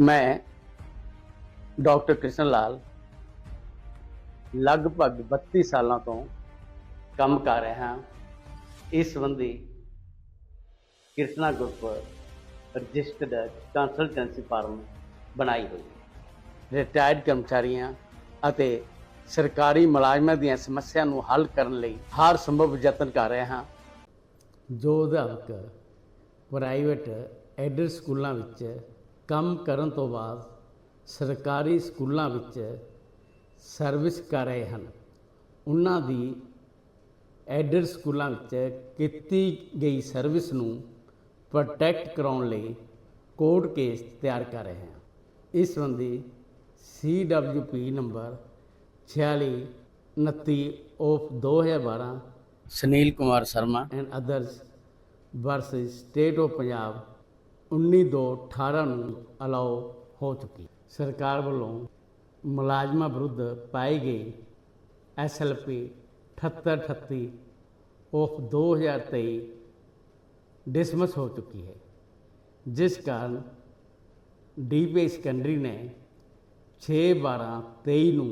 ਮੈਂ ਡਾਕਟਰ ਕ੍ਰਿਸ਼ਨ ਲਾਲ ਲਗਭਗ 32 ਸਾਲਾਂ ਤੋਂ ਕੰਮ ਕਰ ਰਿਹਾ ਹਾਂ। ਇਸ ਸੰਬੰਧੀ Krishna group registered consultancy firm ਬਣਾਈ ਹੋਈ ਰਿਟਾਇਰਡ ਕਰਮਚਾਰੀਆਂ ਅਤੇ ਸਰਕਾਰੀ ਮੁਲਾਜ਼ਮਾਂ ਦੀਆਂ ਸਮੱਸਿਆ ਨੂੰ ਹੱਲ ਕਰਨ ਲਈ ਹਰ ਸੰਭਵ ਯਤਨ ਕਰ ਰਿਹਾ ਹਾਂ। ਜੋ ਅਧਿਆਪਕ ਪ੍ਰਾਈਵੇਟ ਐਡਰ ਸਕੂਲਾਂ ਵਿੱਚ ਕੰਮ ਕਰਨ ਤੋਂ ਬਾਅਦ ਸਰਕਾਰੀ ਸਕੂਲਾਂ ਵਿੱਚ ਸਰਵਿਸ ਕਰ ਰਹੇ ਹਨ। ਉਹਨਾਂ ਦੀ ਐਡਰ ਸਕੂਲਾਂ ਵਿੱਚ ਕੀਤੀ ਗਈ ਸਰਵਿਸ ਨੂੰ ਪ੍ਰੋਟੈਕਟ ਕਰਾਉਣ ਲਈ ਕੋਰਟ ਕੇਸ ਤਿਆਰ ਕਰ ਰਹੇ ਹਾਂ। ਇਸ ਸੰਬੰਧੀ CWP number 46 29 of 2012 Sunil Kumar Sharma and others versus state of Punjab 19/2/18 ਨੂੰ ਅਲਾਓ ਹੋ ਚੁੱਕੀ। ਸਰਕਾਰ ਵੱਲੋਂ ਮੁਲਾਜ਼ਮਾਂ ਵਿਰੁੱਧ ਪਾਈ ਗਈ ਐਸਐਲਪੀ 7838 ਆਫ 2023 ਡਿਸਮਿਸ ਹੋ ਚੁੱਕੀ ਹੈ, ਜਿਸ ਕਾਰਨ ਡੀਪੀ ਸੈਕੰਡਰੀ ਨੇ 6/12/23 ਨੂੰ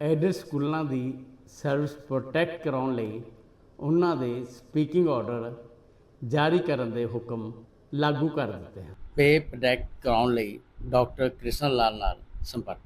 ਐਡਰ ਸਕੂਲਾਂ ਦੀ ਸਰਵਿਸ ਪ੍ਰੋਟੈਕਟ ਕਰਾਉਣ ਲਈ ਉਹਨਾਂ ਦੇ ਸਪੀਕਿੰਗ ਆਰਡਰ ਜਾਰੀ ਕਰਨ ਦੇ ਹੁਕਮ ਲਾਗੂ ਕਰ ਦਿੱਤੇ ਹਨ। ਪੇ ਪ੍ਰੋਟੈਕਟ ਕਰਾਉਣ ਲਈ ਡਾਕਟਰ ਕ੍ਰਿਸ਼ਨ ਲਾਲ ਨਾਲ ਸੰਪਰਕ।